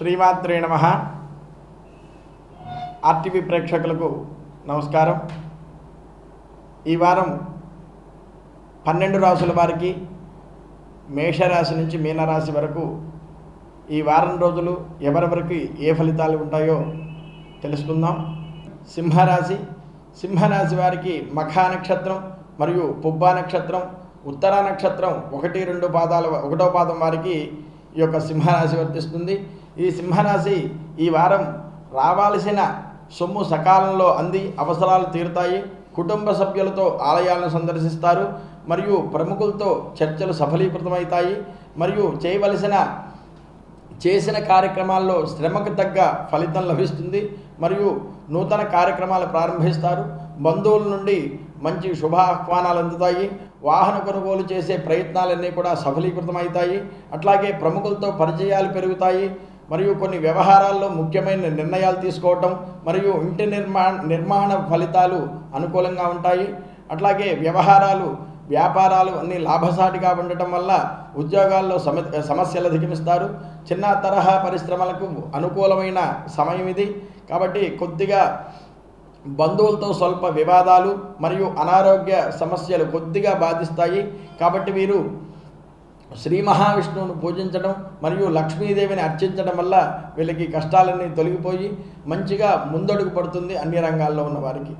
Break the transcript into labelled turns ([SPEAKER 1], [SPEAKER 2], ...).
[SPEAKER 1] శ్రీమాత్రే నమ. ఆర్టీవీ ప్రేక్షకులకు నమస్కారం. ఈ వారం పన్నెండు రాసుల వారికి మేషరాశి నుంచి మీనరాశి వరకు ఈ వారం రోజులు ఎవరెవరికి ఏ ఫలితాలు ఉంటాయో తెలుసుకుందాం. సింహరాశి. సింహరాశి వారికి మఖా నక్షత్రం మరియు పుబ్బా నక్షత్రం ఉత్తరా నక్షత్రం ఒకటి రెండు పాదాల ఒకటో పాదం వారికి ఈ యొక్క సింహరాశి వర్తిస్తుంది. ఈ సింహరాశి ఈ వారం రావాల్సిన సొమ్ము సకాలంలో అంది అవసరాలు తీరుతాయి. కుటుంబ సభ్యులతో ఆలయాలను సందర్శిస్తారు. మరియు ప్రముఖులతో చర్చలు సఫలీకృతమవుతాయి. మరియు చేయవలసిన చేసిన కార్యక్రమాల్లో శ్రమకు తగ్గ ఫలితం లభిస్తుంది. మరియు నూతన కార్యక్రమాలు ప్రారంభిస్తారు. బంధువుల నుండి మంచి శుభ ఆహ్వానాలు అందుతాయి. వాహన కొనుగోలు చేసే ప్రయత్నాలన్నీ కూడా సఫలీకృతమవుతాయి. అట్లాగే ప్రముఖులతో పరిచయాలు పెరుగుతాయి. మరియు కొన్ని వ్యవహారాల్లో ముఖ్యమైన నిర్ణయాలు తీసుకోవటం మరియు ఇంటి నిర్మాణ నిర్మాణ ఫలితాలు అనుకూలంగా ఉంటాయి. అట్లాగే వ్యవహారాలు వ్యాపారాలు అన్ని లాభసాటిగా ఉండటం వల్ల ఉద్యోగాల్లో సమ సమస్యలు అధిగమిస్తారు. చిన్న తరహా పరిశ్రమలకు అనుకూలమైన సమయం ఇది. కాబట్టి కొద్దిగా బంధువులతో స్వల్ప వివాదాలు మరియు అనారోగ్య సమస్యలు కొద్దిగా బాధిస్తాయి. కాబట్టి వీరు శ్రీ మహావిష్ణువును పూజించడం మరియు లక్ష్మీదేవిని అర్చించడం వల్ల వీళ్ళకి కష్టాలన్నీ తొలగిపోయి మంచిగా ముందడుగు పడుతుంది అన్ని రంగాల్లో ఉన్న వారికి.